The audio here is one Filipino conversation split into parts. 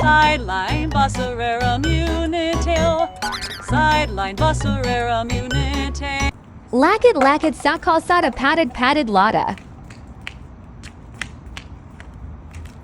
Sideline Busserarum unitil. Sideline Busserarum unitil. Lacket lacket sakal sada padded padded lada.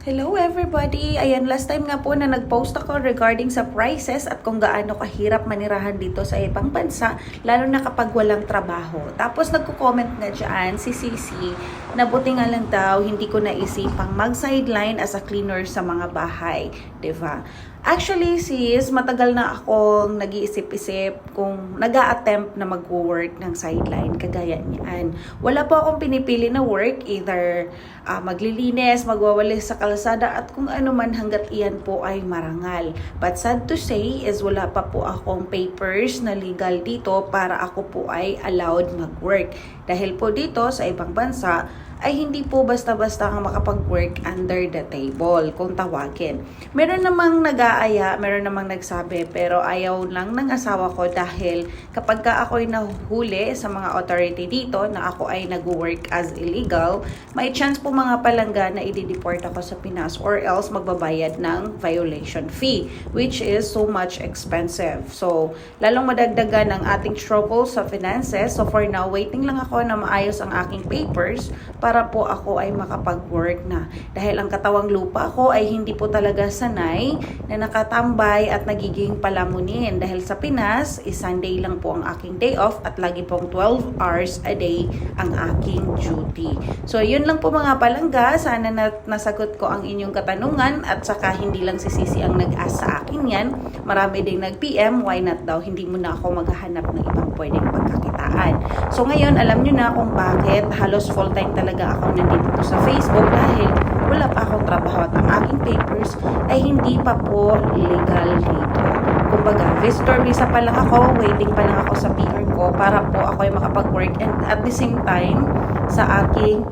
Hello everybody! Ayan, last time nga po na nag-post ako regarding sa prices at kung gaano kahirap manirahan dito sa ibang bansa, lalo na kapag walang trabaho. Tapos nagko-comment nga dyan si Sisi na buti nga lang daw hindi ko naisipang mag-sideline as a cleaner sa mga bahay. ba? Actually, sis, matagal na akong nag-iisip-isip kung nag attempt na mag-work ng sideline kagaya niyan. Wala po akong pinipili na work, either ah, maglilinis, magwawalis sa kalsada, at kung ano man hanggat iyan po ay marangal. But sad to say is wala pa po akong papers na legal dito para ako po ay allowed mag-work. Dahil po dito sa ibang bansa, ay hindi po basta-basta kang makapag-work under the table, kung tawagin. Meron namang nag-aaya, meron namang nagsabi, pero ayaw lang ng asawa ko dahil kapag ka ako'y nahuli sa mga authority dito na ako ay nag-work as illegal, may chance po mga palangga na i-deport ako sa Pinas or else magbabayad ng violation fee, which is so much expensive. So, lalong madagdagan ang ating struggle sa finances. So, for now, waiting lang ako na maayos ang aking papers para po ako ay makapag-work na. Dahil ang katawang lupa ko ay hindi po talaga sanay na nakatambay at nagiging palamunin. Dahil sa Pinas, is Sunday lang po ang aking day off at lagi pong 12 hours a day ang aking duty. So, yun lang po mga palangga. Sana na nasagot ko ang inyong katanungan at saka hindi lang si Sisi ang nag-ask sa akin yan. Marami ding nag-PM, why not daw? Hindi mo na ako maghahanap ng ibang pwedeng pagkakitaan. So, ngayon, alam nyo na kung bakit halos full-time talaga ako nandito sa Facebook dahil wala pa akong trabaho at ang aking papers ay hindi pa po legal dito. Kumbaga, visitor visa pa lang ako, waiting pa lang ako sa PR ko para po ako ay makapag-work and at the same time sa aking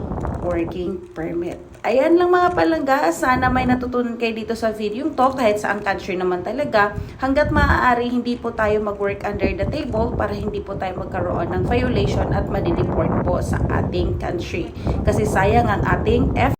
working permit. Ayan lang mga palangga, sana may natutunan kayo dito sa video to kahit sa ang country naman talaga. Hanggat maaari hindi po tayo mag-work under the table para hindi po tayo magkaroon ng violation at madideport po sa ating country. Kasi sayang ang ating F